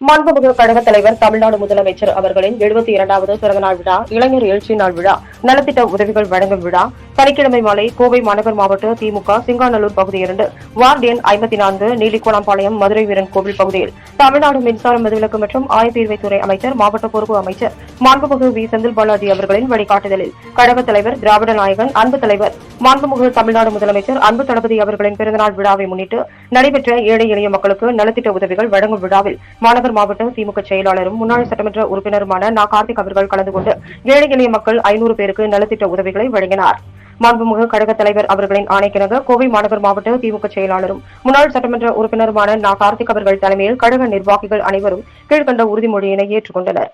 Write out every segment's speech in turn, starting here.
மாண்புமிகு கழக தலைவர் தமிழ்நாடு முதலமைச்சர் அவர்களின் எழுபத்தி இரண்டாவது பிறந்தநாள் விழா இளைஞர் எழுச்சி நாள் விழா நலத்திட்ட உதவிகள் வழங்கும் விழா சனிக்கிழமை மாலை கோவை மாநகர் மாவட்ட திமுக சிங்காநல்லூர் பகுதி இரண்டு வார்டு எண் ஐம்பத்தி நான்கு நீலிக்கோணாம்பாளையம் மதுரை வீரன் கோவில் பகுதியில். தமிழ்நாடு மின்சார மதுவிலக்கு மற்றும் ஆயத்தீர்வைத்துறை அமைச்சர் மாவட்ட பொறுப்பு அமைச்சர் மாண்புமிகு வி. செந்தில் பாலாஜி அவர்களின் வழிகாட்டுதலில் கழக தலைவர் திராவிட நாயகன் அன்பு தலைவர் மாண்புமிகு தமிழ்நாடு முதலமைச்சர் அன்பு தளபதி அவர்களின் பிறந்தநாள் விழாவை முன்னிட்டு நடைபெற்ற ஏழை எளிய மக்களுக்கு நலத்திட்ட உதவிகள் வழங்கும் விழாவில் மாநகர் மாவட்ட திமுக செயலாளரும் முன்னாள் சட்டமன்ற உறுப்பினருமான நா. கார்த்திக் அவர்கள் கலந்து கொண்டு ஏழை எளிய மக்கள் ஐநூறு பேருக்கு நலத்திட்ட உதவிகளை வழங்கினார். மாண்புமிகு கழக தலைவர் அவர்களின் ஆணைக்கிணங்க கோவை மாநகர் மாவட்ட திமுக செயலாளரும் முன்னாள் சட்டமன்ற உறுப்பினருமான நா. கார்த்திக் அவர்கள் தலைமையில் கழக நிர்வாகிகள் அனைவரும் கீழ்கண்ட உறுதிமொழியினை ஏற்றுக்கொண்டனர்.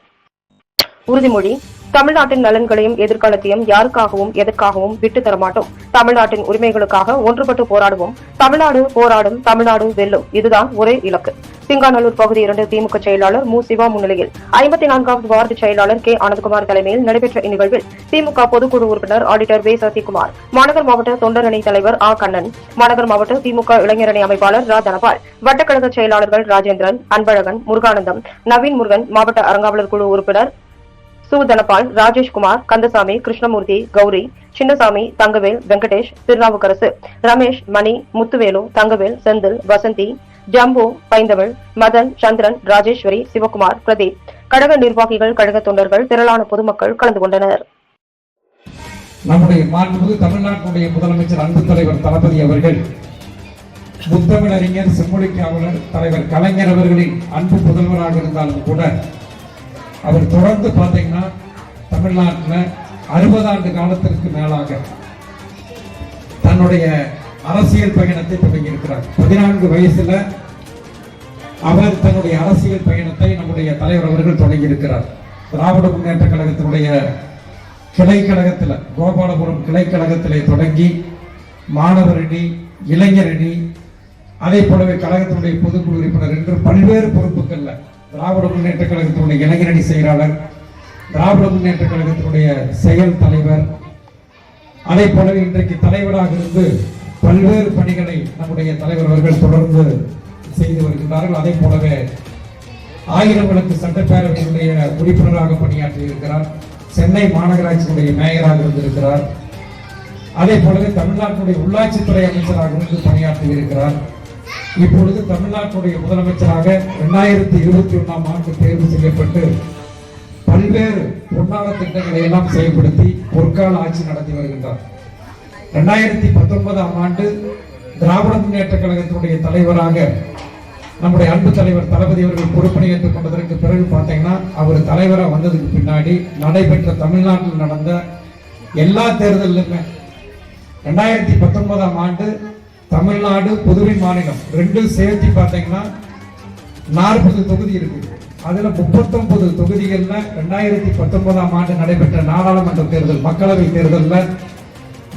உறுதிமொழி தமிழ்நாட்டின் நலன்களையும் எதிர்காலத்தையும் யாருக்காகவும் எதற்காகவும் விட்டு தரமாட்டோம். தமிழ்நாட்டின் உரிமைகளுக்காக ஒன்றுபட்டு போராடுவோம். தமிழ்நாடு போராடும் தமிழ்நாடு வெல்லும். இதுதான் ஒரே இலக்கு. சிங்காநல்லூர் பகுதி இரண்டு திமுக செயலாளர் மு. சிவா முன்னிலையில் ஐம்பத்தி நான்காவது வார்டு செயலாளர் கே. ஆனந்தகுமார் தலைமையில் நடைபெற்ற இந்நிகழ்வில் திமுக பொதுக்குழு உறுப்பினர் ஆடிட்டர் வே. சசிகுமார் மாநகர் மாவட்ட தொண்டரணி தலைவர் ஆ. கண்ணன் மாநகர் மாவட்ட திமுக இளைஞரணி அமைப்பாளர் ரா. தனபால் வட்டக்கழக செயலாளர்கள் ராஜேந்திரன் அன்பழகன் முருகானந்தம் நவீன் முருகன் மாவட்ட அறங்காவலர் குழு உறுப்பினர் சு. தனபால் ராஜேஷ்குமார் கந்தசாமி கிருஷ்ணமூர்த்தி கௌரி சின்னசாமி தங்கவேல் வெங்கடேஷ் திருநாவுக்கரசு ரமேஷ் மணி முத்துவேலு தங்கவேல் செந்தில் வசந்தி ஜம்பு பைந்தவள் மதன் சந்திரன் ராஜேஸ்வரி சிவகுமார் பிரதீப். கழக நிர்வாகிகள் கழக தொண்டர்கள் திரளான பொதுமக்கள் கலந்து கொண்டனர். நம்முடைய மாண்புமிகு தமிழ்நாட்டினுடைய முதலமைச்சர் அன்பு தலைவர் தளபதி அவர்கள் முத்தமிழறிஞர் செம்மொழி காவலர் தலைவர் கலைஞர் அவர்களின் அன்பு புதல்வராக இருந்தாலும் கூட அவர் தொடர்ந்து பார்த்தீங்கன்னா தமிழ்நாட்டில் அறுபது ஆண்டு காலத்திற்கு மேலாக தன்னுடைய அரசியல் பயணத்தை தொடங்கியிருக்கிறார். பதினான்கு வயசுல அவர் தன்னுடைய அரசியல் பயணத்தை நம்முடைய தலைவர் அவர்கள் தொடங்கியிருக்கிறார். திராவிட முன்னேற்ற கழகத்தினுடைய கிளை கழகத்தில் கோபாலபுரம் கிளை கழகத்திலே தொடங்கி மாணவரணி இளைஞரணி அதே போலவே கழகத்தினுடைய பொதுக்குழு உறுப்பினர் என்று பல்வேறு பொறுப்புகள்ல திராவிட முன்னேற்ற கழகத்தினுடைய இளைஞரணி செயலாளர் திராவிட முன்னேற்ற கழகத்தினுடைய செயல் தலைவர் அதே போலவே இன்றைக்கு தலைவராக இருந்து பல்வேறு பணிகளை நம்முடைய தலைவர் அவர்கள் தொடர்ந்து செய்து வருகின்றார்கள். அதே போலவே ஆயிரம் விளக்கு சட்டப்பேரவையினுடைய உறுப்பினராக பணியாற்றி இருக்கிறார் சென்னை மாநகராட்சியினுடைய மேயராக இருந்திருக்கிறார். அதே போலவே தமிழ்நாட்டுடைய உள்ளாட்சித்துறை அமைச்சராக இருந்து பணியாற்றி இருக்கிறார் இப்பொழுது தமிழ்நாட்டுடைய முதலமைச்சராக இரண்டாயிரத்தி இருபத்தி ஒன்றாம் ஆண்டு தேர்வு செய்யப்பட்டு பல்வேறு பொன்னான திட்டங்களை எல்லாம் செயல்படுத்தி பொற்கால ஆட்சி நடத்தி வருகின்றார். ரெண்டாயிரத்தி பத்தொன்பதாம் ஆண்டு திராவிட முன்னேற்ற கழகத்தினுடைய தலைவராக நம்முடைய அன்பு தலைவர் தளபதி அவர்கள் பொறுப்பணியேற்றுக் கொண்டதற்கு பிறகு பார்த்தீங்கன்னா அவர் தலைவராக வந்ததுக்கு பின்னாடி நடைபெற்ற தமிழ்நாட்டில் நடந்த எல்லா தேர்தலிலுமே ரெண்டாயிரத்தி பத்தொன்பதாம் ஆண்டு தமிழ்நாடு புதுவை மாநிலம் ரெண்டும் சேர்த்து பார்த்தீங்கன்னா நாற்பது தொகுதி இருக்கு. அதில் முப்பத்தொன்பது தொகுதிகளில் ரெண்டாயிரத்தி பத்தொன்பதாம் ஆண்டு நடைபெற்ற நாடாளுமன்ற தேர்தல் மக்களவை தேர்தலில்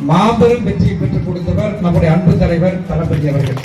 மாபெரும் வெற்றியை பெற்றுக் கொடுத்தவர் நம்முடைய அன்பு தலைவர் தளபதி அவர்கள்.